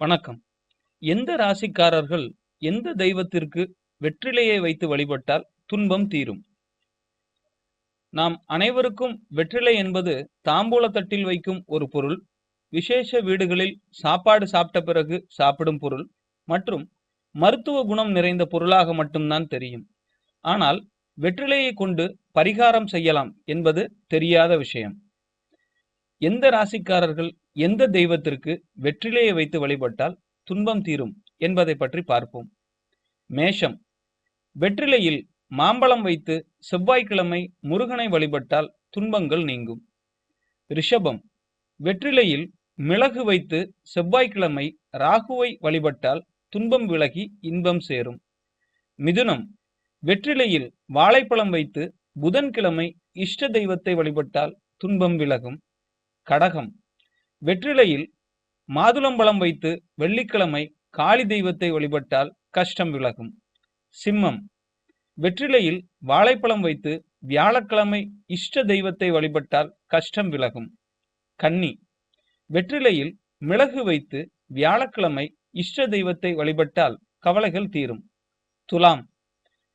வணக்கம். எந்த ராசிக்காரர்கள் எந்த தெய்வத்திற்கு வெற்றிலையை வைத்து வழிபட்டால் துன்பம் தீரும்? நாம் அனைவருக்கும் வெற்றிலை என்பது தாம்பூலத்தட்டில் வைக்கும் ஒரு பொருள் விசேஷ வீடுகளில் சாப்பாடு சாப்பிட்ட பிறகு சாப்பிடும் பொருள் மற்றும் மருத்துவ குணம் நிறைந்த பொருளாக மட்டும்தான் தெரியும். ஆனால் வெற்றிலையை கொண்டு பரிகாரம் செய்யலாம் என்பது தெரியாத விஷயம். எந்த ராசிக்காரர்கள் எந்த தெய்வத்திற்கு வெற்றிலையை வைத்து வழிபட்டால் துன்பம் தீரும் என்பதை பற்றி பார்ப்போம். மேஷம். வெற்றிலையில் மாம்பழம் வைத்து செவ்வாய்க்கிழமை முருகனை வழிபட்டால் துன்பங்கள் நீங்கும். ரிஷபம். வெற்றிலையில் மிளகு வைத்து செவ்வாய்க்கிழமை ராகுவை வழிபட்டால் துன்பம் விலகி இன்பம் சேரும். மிதுனம். வெற்றிலையில் வாழைப்பழம் வைத்து புதன்கிழமை இஷ்ட தெய்வத்தை வழிபட்டால் துன்பம் விலகும். கடகம். வெற்றிலையில் மாதுளம்பழம் வைத்து வெள்ளிக்கிழமை காளி தெய்வத்தை வழிபட்டால் கஷ்டம் விலகும். சிம்மம். வெற்றிலையில் வாழைப்பழம் வைத்து வியாழக்கிழமை இஷ்ட தெய்வத்தை வழிபட்டால் கஷ்டம் விலகும். கன்னி. வெற்றிலையில் மிளகு வைத்து வியாழக்கிழமை இஷ்ட தெய்வத்தை வழிபட்டால் கவலைகள் தீரும். துலாம்.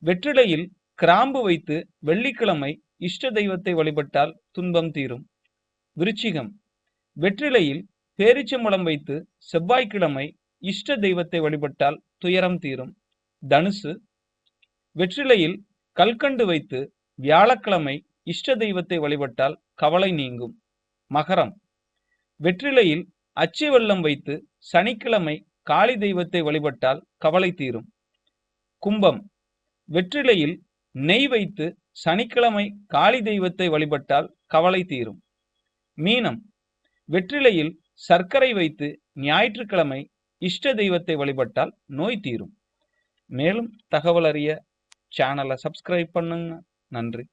வெற்றிலையில் கிராம்பு வைத்து வெள்ளிக்கிழமை இஷ்ட தெய்வத்தை வழிபட்டால் துன்பம் தீரும். விருச்சிகம். வெற்றிலையில் பேரிச்சம்பழம் வைத்து செவ்வாய்க்கிழமை இஷ்ட தெய்வத்தை வழிபட்டால் துயரம் தீரும். தனுசு. வெற்றிலையில் கல்கண்டு வைத்து வியாழக்கிழமை இஷ்ட தெய்வத்தை வழிபட்டால் கவலை நீங்கும். மகரம். வெற்றிலையில் அச்சு வெள்ளம் வைத்து சனிக்கிழமை காளி தெய்வத்தை வழிபட்டால் கவலை தீரும். கும்பம். வெற்றிலையில் நெய் வைத்து சனிக்கிழமை காளி தெய்வத்தை வழிபட்டால் கவலை தீரும். மீனம். வெற்றிலையில் சர்க்கரை வைத்து ஞாயிற்றுக்கிழமை இஷ்ட தெய்வத்தை வழிபட்டால் நோய் தீரும். மேலும் தகவல் அறிய சேனலை சப்ஸ்கிரைப் பண்ணுங்க. நன்றி.